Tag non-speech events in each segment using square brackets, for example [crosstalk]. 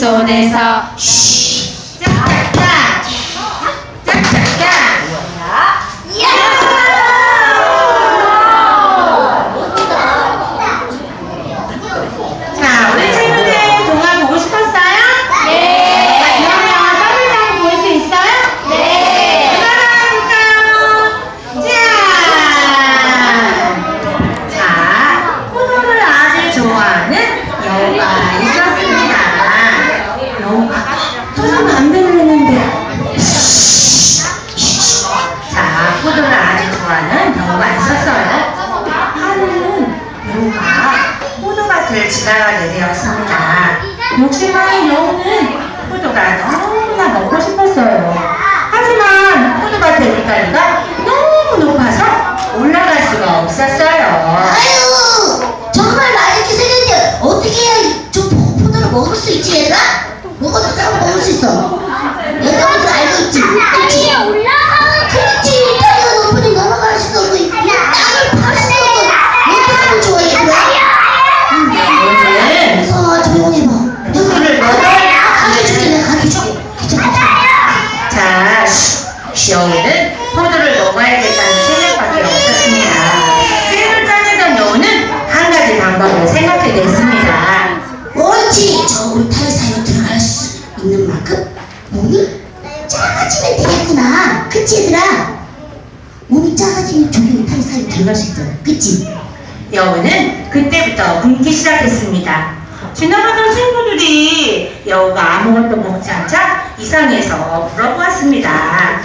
손에서 짝 지나가게 되었습니다. 욕심많은 여우는 포도가 너무나 먹고 싶었어요. 하지만 포도밭의 울타리가 너무 높아서 올라갈 수가 없었어요. 방법을 생각해냈습니다. 옳지 저 울타리 사이로 들어갈 수 있는 만큼 몸이 작아지면 되겠구나 그치 얘들아? 몸이 작아지면 저기 울타리 사이로 들어갈 수 있잖아 그치? 여우는 그때부터 굶기 시작했습니다. 지나가던 친구들이 여우가 아무것도 먹지 않자 이상해서 물어보았습니다.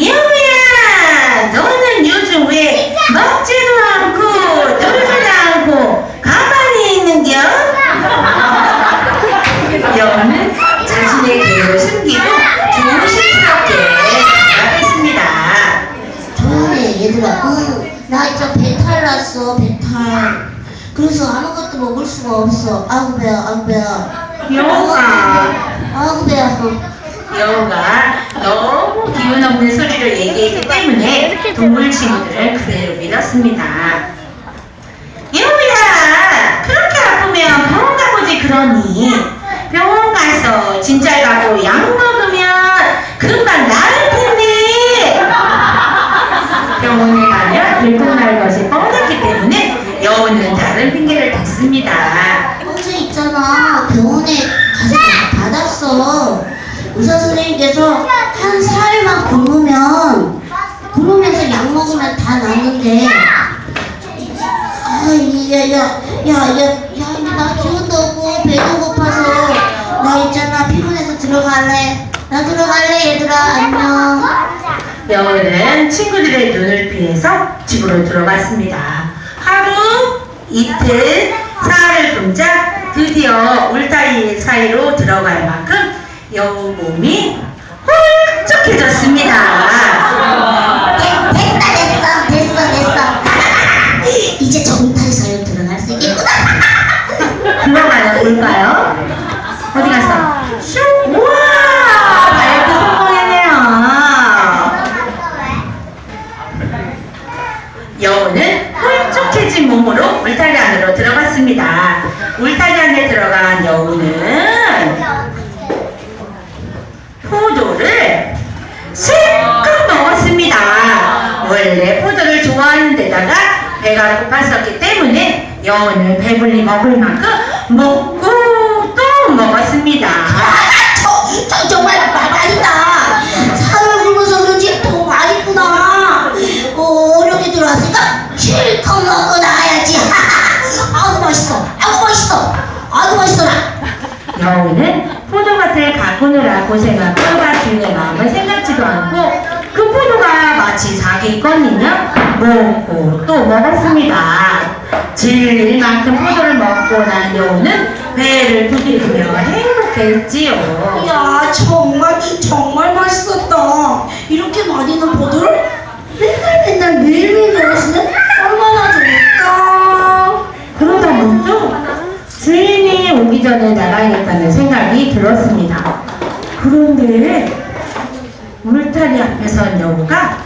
여우야, 너는 요즘 왜 먹지도 않고 났어 배탈. 그래서 아무것도 먹을 수가 없어. 아구 배야 아구 배야. 여우가. 아구 배야. 여우가 너무 기운 없는 소리를 얘기했기 때문에 동물 친구들을 그대로 믿었습니다. 여우야, 그렇게 아프면 병원 가보지 그러니. 병원 가서 진찰 가고 약 먹으면 금방 나을 텐데. 병원에 가면 들통날 것이 뻔했기 때문에 여우는 다른 핑계를 댔습니다. 어제 있잖아. 병원에 가서 약 받았어. 의사 선생님께서 한 사흘만 굶으면 굶으면서 약 먹으면 다 낫는데. 아야야야야야 이제 나 기운도 없고 배도 고파서. 나 있잖아. 피곤해서 들어갈래. 나 들어갈래 얘들아. 안녕. 여우는 친구들의 눈을 피해서 집으로 들어갔습니다. 이틀, 사흘을 굶자 드디어 울타리 사이로 들어갈 만큼 여우 몸이 홀쭉해졌습니다. 됐다 됐어 됐어 됐어 [laughs] 이제 저 울타리 사이로 들어갈 수 있겠구나 [laughs] 들어가나 볼까요? 어디 갔어? 슉! 우와! 밟고 성공했네요. 여우는 홀쭉해진 몸으로 울타리 안으로 들어갔습니다. 울타리 안에 들어간 여우는 포도를 실컷 먹었습니다. 원래 포도를 좋아하는 데다가 배가 고팠었기 때문에 여우는 배불리 먹을 만큼 먹고 또 먹었습니다. 저, 저 정말 마다 들어왔으니까 실컷 먹고 나야지. 아우 맛있어. 아우 맛있어. 아우 맛있어라. 여우는 포도밭을 가꾸느라 고생한 꿀과 주인의 마음을 생각지도 않고 그 포도가 마치 자기 것이며 먹고 또 먹었습니다. 질릴 만큼 포도를 먹고 난 여우는 배를 두드리며 행복했지요. 야 정말 정말 맛있었다. 이렇게 맛있는 포도를 들었습니다. 그런데 울타리 앞에 선 여우가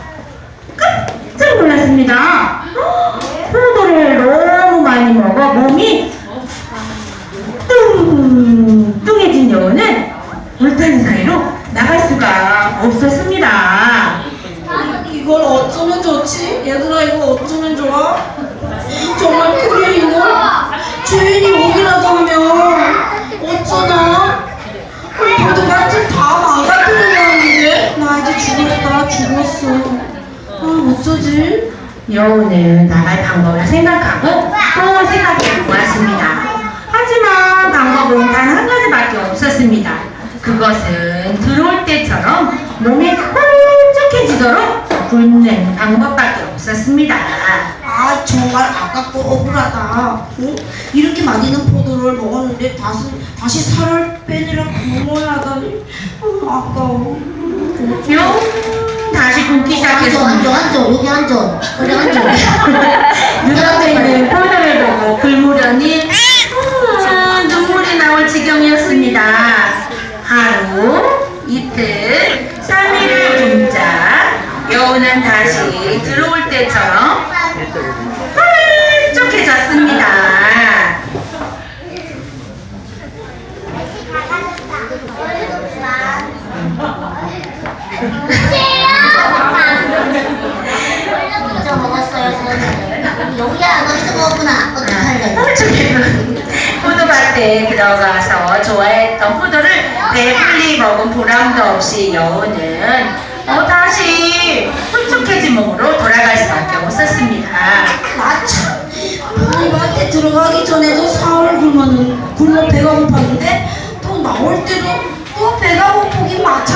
깜짝 놀랐습니다. 포도를 너무 많이 먹어 몸이 뚱뚱해진 여우는 울타리 사이로 나갈 수가 없었습니다. 이걸 어쩌면 좋지? 얘들아 이거 어쩌면 좋아? 죽었어 아 어쩌지? 여우는 나갈 방법을 생각하고 또 생각해 보았습니다. 하지만 방법은 단 한 가지밖에 없었습니다. 그것은 들어올 때처럼 몸이 홀쭉해지도록 굶는 방법밖에 없었습니다. 아 정말 아깝고 억울하다 어? 이렇게 맛있는 포도를 먹었는데 다시, 다시 살을 빼느라 구멍을 하다니 어, 아까워 뿅! 다 앉아, 앉아, 시작했습니다. 앉아. 여기 앉아. 그래, 앉아. 눈앞에 있는 포도를 보고 음, 눈물이 나올 지경이었습니다. 하루, 이틀, 3일을 굶자 여우는 다시 들어올 때처럼 홀쭉해졌습니다. [laughs] 저는. 여기야, 어디서 먹었구나. 어떡할래? 홀쭉해서 포도밭에 들어가서 좋아했던 포도를 배불리 먹은 보람도 없이 여우는 어, 다시 홀쭉해진 몸으로 돌아갈 수밖에 없었습니다. 나참 포도밭에 들어가기 전에도 사흘 굶었는 굶어 배가 고팠는데 또 나올 때도 또 배가 고프긴 마찬가지